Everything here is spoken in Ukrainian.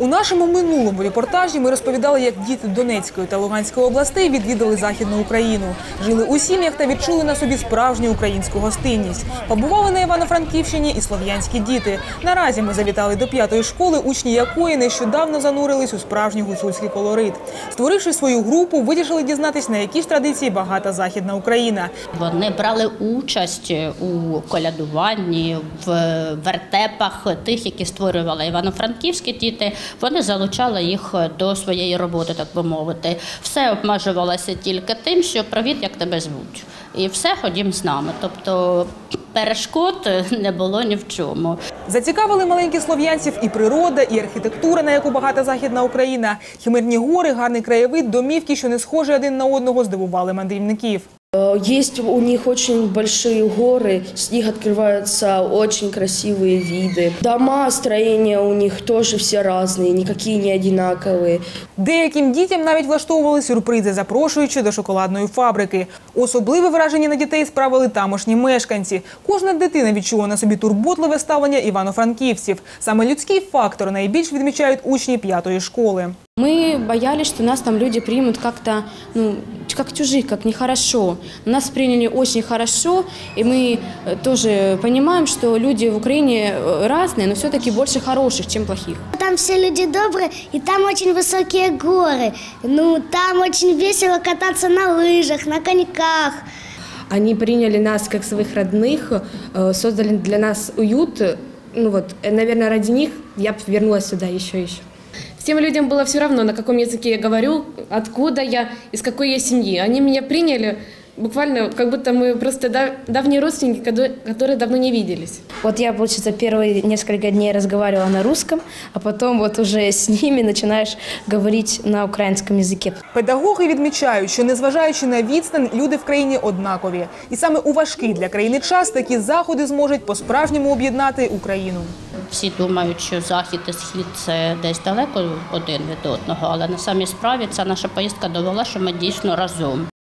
У нашому минулому репортажі ми розповідали, як діти Донецької та Луганської областей відвідали Західну Україну, жили у сім'ях та відчули на собі справжню українську гостинність. Побували на Івано-Франківщині і слов'янські діти. Наразі ми завітали до п'ятої школи, учні якої нещодавно занурились у справжній гуцульський колорит. Створивши свою групу, вирішили дізнатись, на які ж традиції багата Західна Україна. Вони брали участь у колядуванні, в вертепах тих, які створювали івано-франківські діти. Вони залучали їх до своєї роботи, так би мовити. Все обмежувалося тільки тим, що привіт, як тебе звуть. І все ходім з нами. Тобто перешкод не було ні в чому. Зацікавили маленьких слов'янців і природа, і архітектура, на яку багата західна Україна. Химерні гори, гарний краєвид, домівки, що не схожі один на одного, здивували мандрівників. Э, Есть у них очень большие горы, с них открываются очень красивые виды. Дома, строения у них тоже все разные, никакие не одинаковые. Деяким дітям навіть влаштовували сюрпризи, запрошуючи до шоколадної фабрики. Особливе враження на дітей справили тамошні мешканці. Кожна дитина відчула на собі турботливе ставлення івано-франківців. Саме людський фактор найбільш відмічають учні п'ятої школи. Мы боялись, что нас там люди примут как-то, ну, как чужих, как нехорошо. Нас приняли очень хорошо, и мы э, тоже понимаем, что люди в Украине э, разные, но все-таки больше хороших, чем плохих. Там все люди добрые, и там очень высокие горы. Ну, там очень весело кататься на лыжах, на коньках. Они приняли нас как своих родных, э, создали для нас уют. Ну вот, наверное, ради них я бы вернулась сюда еще и еще. Всем людям было все равно, на каком языке я говорю, откуда я, из какой я семьи. Они меня приняли буквально, как будто мы просто дав- давние родственники, кado- которые давно не виделись. Вот я, получается, первые несколько дней разговаривала на русском, а потом вот уже с ними начинаешь говорить на украинском языке. Педагоги відмічають, що незважаючи на відстань, люди в країні однакові. І саме у важкий для країни час такі заходи зможуть по-справжньому об'єднати Україну. Всі думають, що захід і схід це десь далеко один від одного, але на самій справі ця наша поїздка довела, що ми дійсно разом.